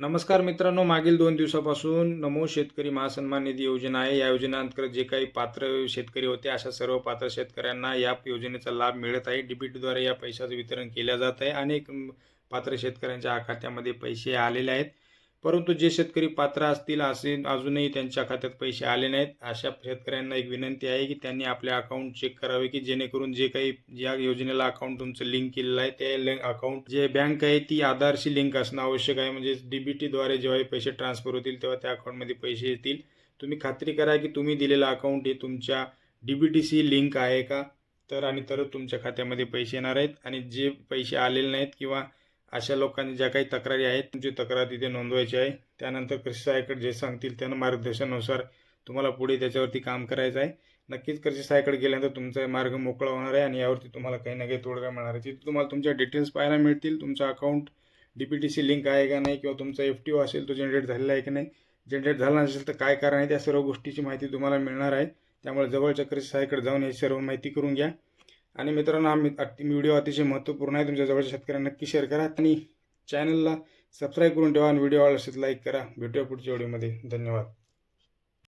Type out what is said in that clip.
नमस्कार मित्रांनो मागील दोन दिवसापासून नमो शेतकरी महासन्मान निधी योजना आहे. या योजनेअंतर्गत जे काही पात्र शेतकरी होते अशा सर्व पात्र शेतकऱ्यांना या योजनेचा लाभ मिळत आहे. डीबीटीद्वारे या पैशाचं वितरण केलं जात आहे. अनेक पात्र शेतकऱ्यांच्या खात्यामध्ये पैसे आलेले आहेत. परंतु जे शेतकरी पात्र असतील असे अजूनही त्यांच्या खात्यात पैसे आले नाहीत अशा शेतकऱ्यांना एक विनंती आहे की त्यांनी आपले अकाउंट चेक करावे की जेणेकरून जे काही या योजनेला अकाउंट तुमचं लिंक केलेलं आहे ते अकाउंट जे बँक आहे ती आधारशी लिंक असणं आवश्यक आहे. म्हणजे डीबीटीद्वारे जेव्हा हे पैसे ट्रान्सफर होतील तेव्हा त्या अकाउंटमध्ये पैसे येतील. तुम्ही खात्री करा की तुम्ही दिलेलं अकाउंट हे तुमच्या डीबीटीशी लिंक आहे का? तर आणि तरच तुमच्या खात्यामध्ये पैसे येणार आहेत. आणि जे पैसे आलेले नाहीत किंवा अशा लोकांनी ज्या काही तक्रारी आहेत तुमची तक्रार तिथे नोंदवायची आहे. त्यानंतर कृषी सहाय्यकडे जे सांगतील त्यांना मार्गदर्शनानुसार तुम्हाला पुढे त्याच्यावरती काम करायचं आहे. नक्कीच कृषी सहाय्यकडे गेल्यानंतर तुमचा मार्ग मोकळा होणार आहे आणि यावरती तुम्हाला काही ना काही तोडगा मिळणार आहे. तिथे तुम्हाला तुमच्या डिटेल्स पाहायला मिळतील तुमचं account D P T C link आहे का नाही किंवा तुमचा एफ टी ओ असेल तो जनरेट झालेला आहे की नाही जनरेट झाला नसेल तर काय कारण आहे त्या सर्व गोष्टीची माहिती तुम्हाला मिळणार आहे. त्यामुळे जवळच्या कृषी सहाय्यकडे जाऊन याची सर्व माहिती करून घ्या. आणि मित्रांनो हा व्हिडिओ अतिशय महत्त्वपूर्ण आहे. तुमच्या जवळच्या शेतकऱ्यांना नक्की शेअर करा. आणि चॅनलला सबस्क्राईब करून ठेवा आणि व्हिडिओ आवडला असेल लाईक करा. भेटूया पुढच्या व्हिडिओमध्ये. धन्यवाद.